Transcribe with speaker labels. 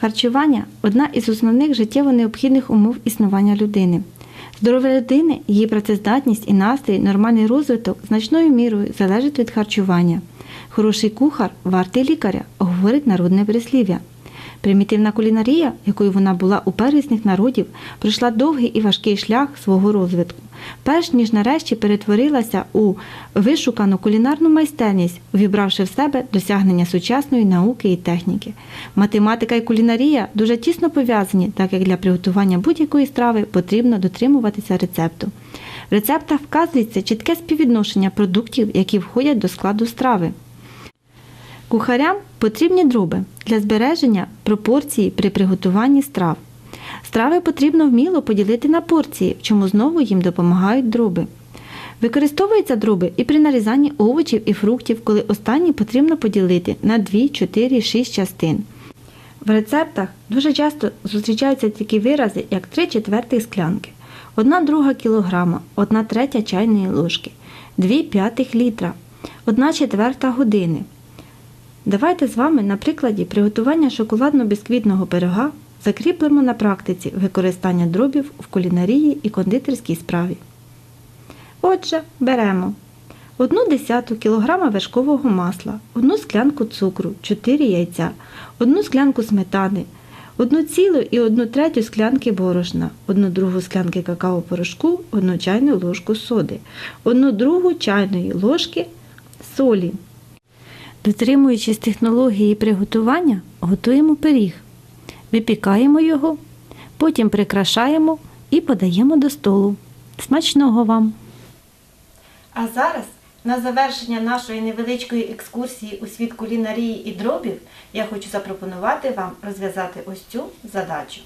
Speaker 1: Харчування одна із основних життєво необхідних умов існування людини. Здоров'я людини, її працездатність і настрій, нормальний розвиток значною мірою залежить від харчування. Хороший кухар вартий лікаря, говорить народне прислів'я. Примітивна кулінарія, якою вона була у первісних народів, пройшла довгий і важкий шлях свого розвитку, перш ніж нарешті перетворилася у вишукану кулінарну майстерність, увібравши в себе досягнення сучасної науки і техніки. Математика і кулінарія дуже тісно пов'язані, так як для приготування будь-якої страви потрібно дотримуватися рецепту. В рецептах вказується чітке співвідношення продуктів, які входять до складу страви. Кухарям потрібні дроби для збереження пропорції при приготуванні страв. Страви потрібно вміло поділити на порції, в чому знову їм допомагають дроби. Використовуються дроби і при нарізанні овочів і фруктів, коли останні потрібно поділити на 2, 4, 6 частин. В рецептах дуже часто зустрічаються такі вирази, як 3 четвертих склянки, 1 друга кілограма, 1 третя чайної ложки, 2 п'ятих літра, 1 четверта години. Давайте з вами на прикладі приготування шоколадно-бісквітного пирога закріплемо на практиці використання дробів в кулінарії і кондитерській справі. Отже, беремо 1 десяту кілограма вершкового масла, 1 склянку цукру, 4 яйця, 1 склянку сметани, 1 цілу і 1 третю склянки борошна, 1 другу склянки какао-порошку, 1 чайну ложку соди, 1 другу чайної ложки солі. Дотримуючись технології приготування, готуємо пиріг. Випікаємо його, потім прикрашаємо і подаємо до столу. Смачного вам! А зараз, на завершення нашої невеличкої екскурсії у світ кулінарії і дробів, я хочу запропонувати вам розв'язати ось цю задачу.